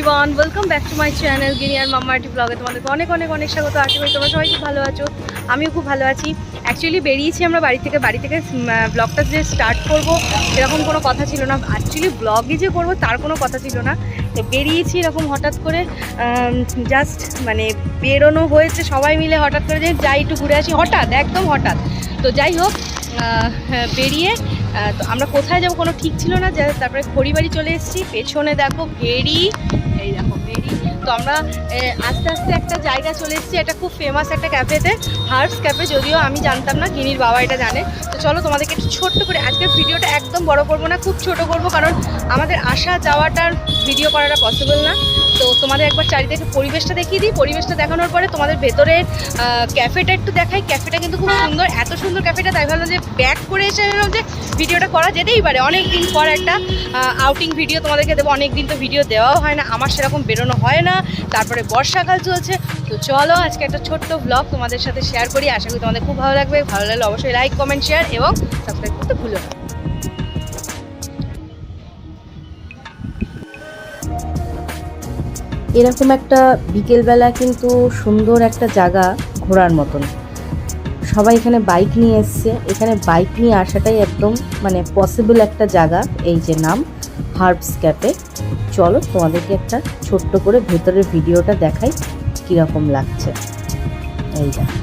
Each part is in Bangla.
Everyone welcome back to my channel Gini R mamma Arti ব্লগে তোমাদেরকে অনেক অনেক অনেক স্বাগত। আশা করি তোমরা সবাই খুব ভালো আছো। আমিও খুব ভালো আছি। অ্যাকচুয়ালি বেরিয়েছি আমরা বাড়ি থেকে। বাড়ি থেকে ব্লগটা যে স্টার্ট করব এরকম কোনো কথা ছিল না। অ্যাকচুয়ালি ব্লগই যে করব তার কোনো কথা ছিল না। তো বেরিয়েছি এরকম হঠাৎ করে জাস্ট মানে বেরোনো হয়েছে সবাই মিলে হঠাৎ করে যে যাই একটু ঘুরে আসি। হঠাৎ একদম হঠাৎ। তো যাই হোক হ্যাঁ, বেরিয়ে তো আমরা কোথায় যাব কোনো ঠিক ছিল না। তারপরে খড়িবাড়ি চলে এসেছি। পেছনে দেখো ভেড়ি তো আমরা আস্তে আস্তে একটা জায়গা চলে এসেছি এটা খুব ফেমাস একটা ক্যাফেতে হার্বস ক্যাফে যদিও আমি জানতাম না, গিনির বাবা এটা জানে। তো চলো তোমাদেরকে একটু ছোট্ট করে, আজকের ভিডিওটা একদম বড় করব না, খুব ছোট করব, কারণ আমাদের আসা যাওয়াটার ভিডিও করাটা পসিবল না। তো তোমাদের একবার চারিদিকে পরিবেশটা দেখিয়ে দিই। পরিবেশটা দেখানোর পরে তোমাদের ভেতরে ক্যাফেটা একটু দেখাই। ক্যাফেটা কিন্তু খুব সুন্দর, এত সুন্দর ক্যাফেটা তাই ভাবলাম যে ব্যাক করে এসে যে ভিডিওটা করা যেতেই পারে। অনেক দিন পর একটা আউটিং ভিডিও তোমাদেরকে দেবো। অনেক দিন তো ভিডিও দেওয়াও হয় না, আমার সেরকম বেরোনো হয় না। তারপরে বর্ষাকাল চলছে। তো চলো আজকে একটা ছোট্ট ব্লগ তোমাদের সাথে শেয়ার করি। আশা করি তোমাদের খুব ভালো লাগবে। ভালো লাগলে অবশ্যই লাইক কমেন্ট শেয়ার এবং সাবস্ক্রাইব করতে ভুলো না। এরকম একটা বিকেলবেলা কিন্তু সুন্দর একটা জায়গা ঘোরার মতন। সবাই এখানে বাইক নিয়ে এসছে। এখানে বাইক নিয়ে আসাটাই একদম মানে পসিবল একটা জায়গা, এই যে নাম হার্বস ক্যাফে চলো তোমাদেরকে একটা ছোট্ট করে ভেতরের ভিডিওটা দেখাই কীরকম লাগছে। এই দেখো।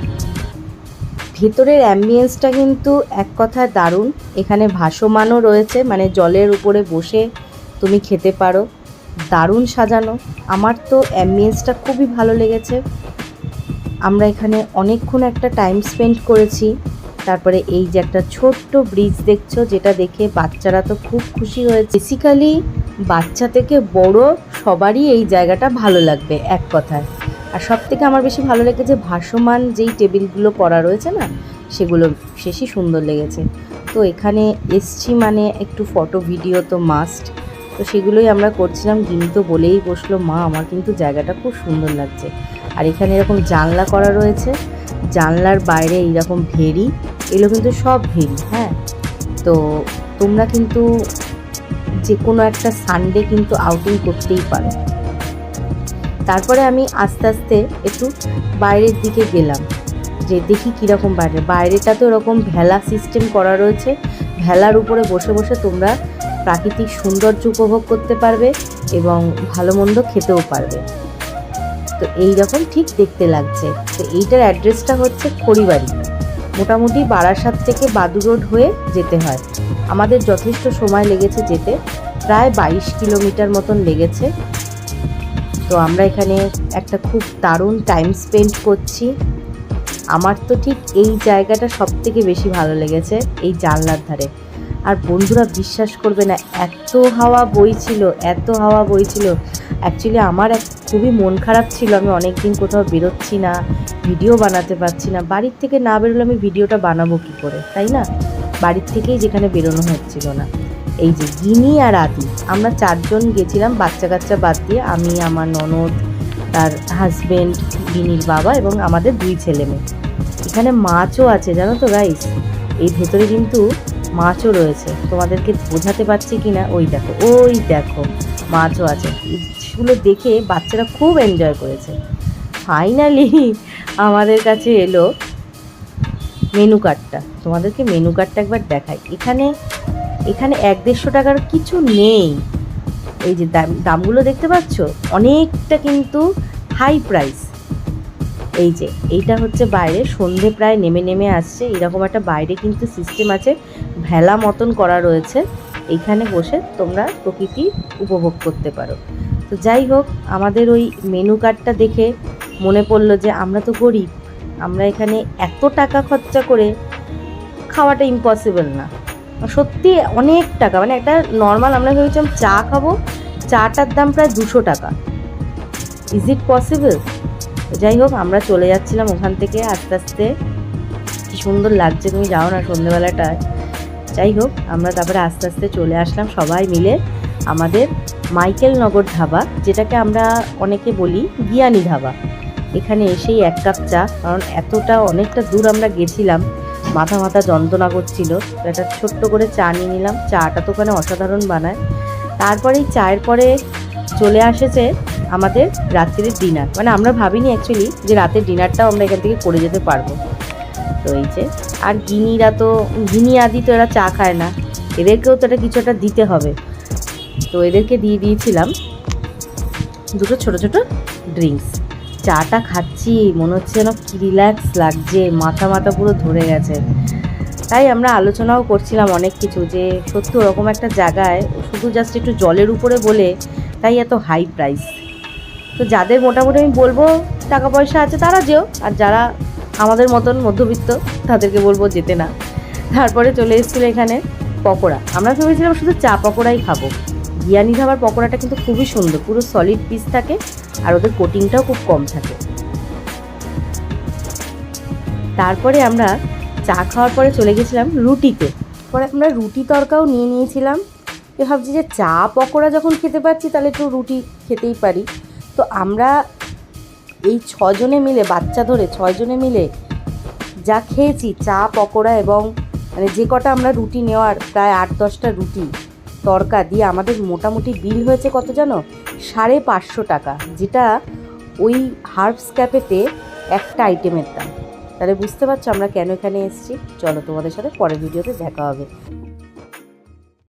ভেতরের অ্যাম্বিয়েন্সটা কিন্তু এক কথায় দারুণ। এখানে ভাসমানও রয়েছে মানে জলের উপরে বসে তুমি খেতে পারো। দারুণ সাজানো। আমার তো অ্যাম্বিয়েন্সটা খুবই ভালো লেগেছে। আমরা এখানে অনেকক্ষণ একটা টাইম স্পেন্ড করেছি। তারপরে এই যে একটা ছোট্ট ব্রিজ দেখছ, যেটা দেখে বাচ্চারা তো খুব খুশি হয়েছে। বেসিক্যালি বাচ্চা থেকে বড় সবারই এই জায়গাটা ভালো লাগবে, এক কথায়। আর সব থেকে আমার বেশি ভালো লেগেছে ভাসমান যেই টেবিলগুলো করা রয়েছে না, সেগুলো শেষই সুন্দর লেগেছে। তো এখানে এসছি মানে একটু ফটো ভিডিও তো মাস্ট তো সেগুলোই আমরা করছিলাম। গিনি তো বলেই বসল, মা, আমার কিন্তু জায়গাটা খুব সুন্দর লাগছে। আর এখানে এরকম জানলা করা রয়েছে। জানলার বাইরে এইরকম ভেরি এগুলো কিন্তু সব ভেরি হ্যাঁ? তো তোমরা কিন্তু যে কোনো একটা সানডে কিন্তু আউটিং করতেই পারো। তারপরে আমি আস্তে আস্তে একটু বাইরের দিকে গেলাম, যে দেখি কীরকম বাইরে। বাইরেটা তো এরকম ভেলা সিস্টেম করা রয়েছে। ভেলার উপরে বসে বসে তোমরা প্রাকৃতিক সৌন্দর্য উপভোগ করতে পারবে এবং ভালো মন্দ খেতেও পারবে। তো এই রকম ঠিক দেখতে লাগছে। তো এইটার অ্যাড্রেসটা হচ্ছে খড়িবাড়ি। মোটামুটি বারাসাত থেকে বাদু রোড হয়ে যেতে হয়। আমাদের যথেষ্ট সময় লেগেছে যেতে। প্রায় বাইশ কিলোমিটার মতন লেগেছে। তো আমরা এখানে একটা খুব দারুণ টাইম স্পেন্ড করছি। আমার তো ঠিক এই জায়গাটা সব থেকে বেশি ভালো লেগেছে, এই জানলার ধারে। আর বন্ধুরা বিশ্বাস করবে না, এত হাওয়া বইছিল, এত হাওয়া বইছিল। অ্যাকচুয়ালি আমার এক খুবই মন খারাপ ছিল, আমি অনেক দিন কোথাও বেরোচ্ছি না, ভিডিও বানাতে পারছি না। বাড়ির থেকে না বেরোলে আমি ভিডিওটা বানাবো কী করে, তাই না? বাড়ির থেকেই যেখানে বেরোনো হচ্ছিল না। এই যে গিনি আর আদি, আমরা চারজন গেছিলাম, বাচ্চা কাচ্চা বাদ দিয়ে আমি, আমার ননদ, তার হাজবেন্ড গিনির বাবা এবং আমাদের দুই ছেলে মেয়ে এখানে মাছও আছে, জানো তো গাইস এই ভেতরে কিন্তু মাছও রয়েছে। তোমাদেরকে বোঝাতে পারছি কি না ওই দেখো ওই দেখো, মাছও আছে। এগুলো দেখে বাচ্চারা খুব এনজয় করেছে। ফাইনালি আমাদের কাছে এলো মেনু কার্ডটা তোমাদেরকে মেনু কার্ডটা একবার দেখাই। এখানে এখানে এক দেড়শো টাকার কিছু নেই। এই যে দাম, দামগুলো দেখতে পাচ্ছ? অনেকটা কিন্তু হাই প্রাইস এই যে, এইটা হচ্ছে বাইরে। সন্ধে প্রায় নেমে নেমে আসছে। এরকম একটা বাইরে কিন্তু সিস্টেম আছে। ভেলা মতন করা রয়েছে। এইখানে বসে তোমরা প্রকৃতি উপভোগ করতে পারো। তো যাই হোক, আমাদের ওই মেনু কার্ডটা দেখে মনে পড়ল যে আমরা তো গরিব। আমরা এখানে এত টাকা খরচা করে খাওয়াটা ইম্পসিবল না। সত্যি অনেক টাকা মানে একটা নর্মাল আমরা ভেবেছিলাম চা খাব, চাটার দাম প্রায় দুশো টাকা। ইজ ইট পসিবল যাই হোক, আমরা চলে যাচ্ছিলাম ওখান থেকে। আস্তে আস্তে কি সুন্দর লাগছে, তুমি যাও না সন্ধেবেলাটায়। যাই হোক, আমরা তারপরে আস্তে আস্তে চলে আসলাম সবাই মিলে আমাদের মাইকেল নগর ধাবা, যেটাকে আমরা অনেকে বলি গিয়ানি ধাবা। এখানে এসেই এক কাপ চা, কারণ এতটা, অনেকটা দূর আমরা গেছিলাম, মাথা মাথা যন্ত্রণা করছিল একটা ছোট্ট করে চা নিয়ে নিলাম। চাটা তো ওখানে অসাধারণ বানায়। তারপরেই চায়ের পরে চলে আসেছে আমাদের রাত্রির ডিনার। মানে আমরা ভাবিনি অ্যাকচুয়ালি যে রাতের ডিনারটাও আমরা এখান থেকে করে যেতে পারব। তো এই যে আর গিনিরা তো, গিনি আদি তো এরা চা খায় না। এদেরকেও তো এটা কিছু একটা দিতে হবে। তো এদেরকে দিয়ে দিয়েছিলাম দুটো ছোট ছোট ড্রিঙ্কস চাটা খাচ্ছি, মনে হচ্ছে যেন কি রিল্যাক্স লাগছে, মাথা মাথা পুরো ধরে গেছে। তাই আমরা আলোচনাও করছিলাম অনেক কিছু যে সত্যি ওরকম একটা জায়গায়, শুধু জাস্ট একটু জলের উপরে বলে তাই এত হাই প্রাইস তো যাদের মোটামুটি আমি বলব টাকা পয়সা আছে তারা যেও, আর যারা আমাদের মতন মধ্যবিত্ত তাদেরকে বলব যেতে না। তারপরে চলে এসেছিল এখানে পকোড়া। আমরা ভেবেছিলাম শুধু চা পকোড়াই খাব। বিরিয়ানি ধাবার পকোড়াটা কিন্তু খুবই সুন্দর, পুরো সলিড পিস থাকে আর ওদের কোটিংটাও খুব কম থাকে। তারপরে আমরা চা খাওয়ার পরে চলে গেছিলাম রুটিতে। পরে আমরা রুটি তরকাও নিয়ে নিয়েছিলাম। ভাবছি যে চা পকোড়া যখন খেতে পাচ্ছি তাহলে একটু রুটি খেতেই পারি। তো আমরা এই ছজনে মিলে, বাচ্চা ধরে ছয়জনে মিলে যা খেয়েছি, চা, পকোড়া এবং মানে যে কটা আমরা রুটি নেওয়ার প্রায় আট, দশটা রুটি, তরকা দিয়ে আমাদের মোটামুটি বিল হয়েছে কত জানো? সাড়ে পাঁচশো টাকা, যেটা ওই হার্বস ক্যাফেতে একটা আইটেমের দাম। তাহলে বুঝতে পারছ আমরা কেন এখানে এসেছি? চলো তোমাদের সাথে পরের ভিডিওতে দেখা হবে।